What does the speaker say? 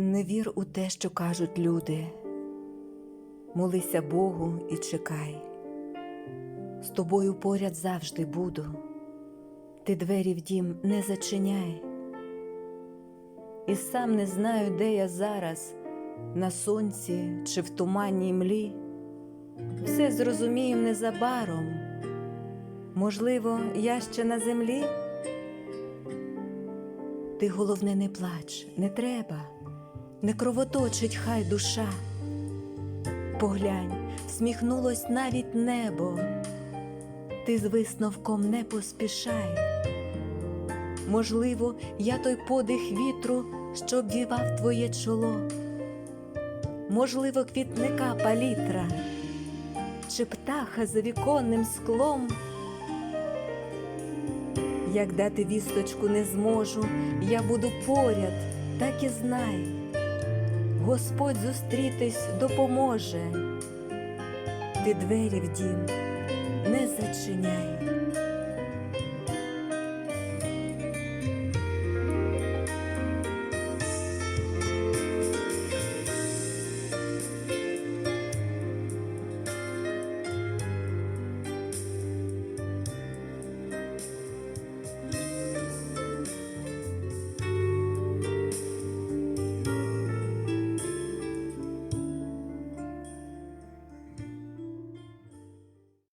Не вір у те, що кажуть люди. Молися Богу і чекай. З тобою поряд завжди буду. Ти двері в дім не зачиняй. І сам не знаю, де я зараз, на сонці чи в туманній млі. Все зрозумію незабаром. Можливо, я ще на землі. Ти головне не плач, не треба, не кровоточить хай душа. Поглянь, всміхнулось навіть небо, ти з висновком не поспішай. Можливо, я той подих вітру, що обвівав твоє чоло, можливо, квітника палітра, чи птаха за віконним склом. Як дати вісточку не зможу, я буду поряд, так і знай. Господь зустрітись допоможе, ти двері в дім не зачини.